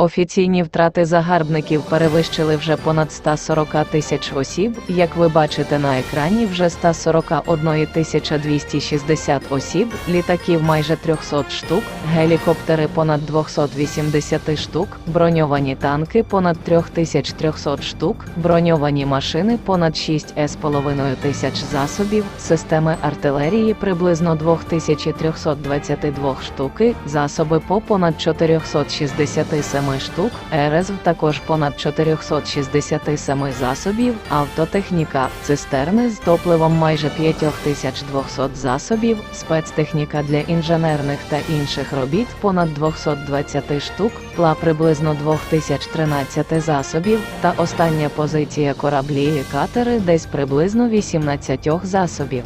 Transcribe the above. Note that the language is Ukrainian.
Офіційні втрати загарбників перевищили вже понад 140 тисяч осіб. Як ви бачите на екрані, вже 141 тисяча 260 осіб, літаків майже 300 штук, гелікоптери понад 280 штук, броньовані танки понад 3300 штук, броньовані машини понад 6,5 тисяч засобів, системи артилерії приблизно 2322 штуки, засоби по понад 467 штук, РСВ також понад 467 засобів, автотехніка, цистерни з топливом майже 5200 засобів, спецтехніка для інженерних та інших робіт понад 220 штук, пла приблизно 2013 засобів, та остання позиція кораблі і катери десь приблизно 18 засобів.